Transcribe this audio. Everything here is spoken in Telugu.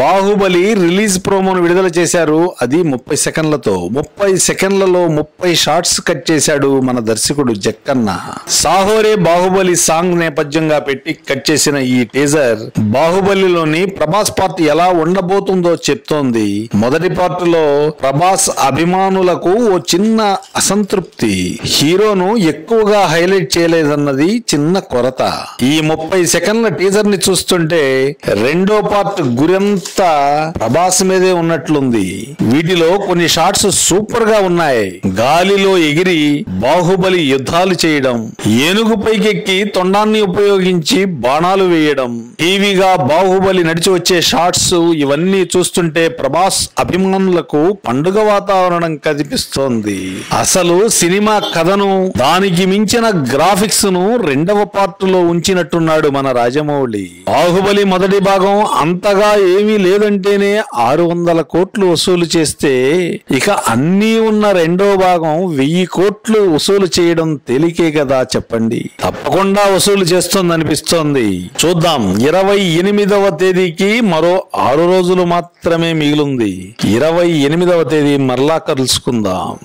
బాహుబలి రిలీజ్ ప్రోమోను విడుదల చేశారు. అది ముప్పై సెకండ్లతో. ముప్పై సెకండ్లలో ముప్పై షార్ట్స్ కట్ చేశాడు మన దర్శకుడు జక్కన్న. సాహోరే బాహుబలి సాంగ్ నేపథ్యంగా పెట్టి కట్ చేసిన ఈ టీజర్ బాహుబలిలోని ప్రభాస్ పార్ట్ ఎలా ఉండబోతుందో చెప్తోంది. మొదటి పార్ట్లో ప్రభాస్ అభిమానులకు ఓ చిన్న అసంతృప్తి. హీరోను ఎక్కువగా హైలైట్ చేయలేదన్నది చిన్న కొరత. ఈ ముప్పై సెకండ్ల టీజర్ని చూస్తుంటే రెండో పార్ట్ గురంతా ప్రభాస్ మీదే ఉన్నట్లుంది. వీటిలో కొన్ని షాట్స్ సూపర్గా ఉన్నాయి. గాలిలో ఎగిరి బాహుబలి యుద్ధాలు చేయడం ఏనుగు పైకెక్కి తొండాన్ని ఉపయోగించి బాణాలు వేయడం టీవీగా బాహుబలి నడిచి వచ్చే షాట్స్ ఇవన్నీ చూస్తుంటే ప్రభాస్ అభిమానులకు పండుగ వాతావరణం కనిపిస్తోంది. అసలు సినిమా కథను దానికి మించిన గ్రాఫిక్స్ను రెండవ పార్ట్లో ఉంచినట్టున్నాడు మన రాజమౌళి. బాహుబలి మొదటి భాగం అంతగా ఏమీ లేదంటేనే ఆరు వందల కోట్లు వసూలు చేస్తే ఇక అన్నీ ఉన్న రెండో భాగం వెయ్యి కోట్లు వసూలు చేయడం తేలికే కదా చెప్పండి. తప్పకుండా వసూలు చేస్తుంది అనిపిస్తోంది చూద్దాం. ఇరవై ఎనిమిదవ తేదీకి మరో ఆరు రోజులు మాత్రమే మిగిలింది. ఇరవై ఎనిమిదవ తేదీ మరలా కలుసుకుందాం.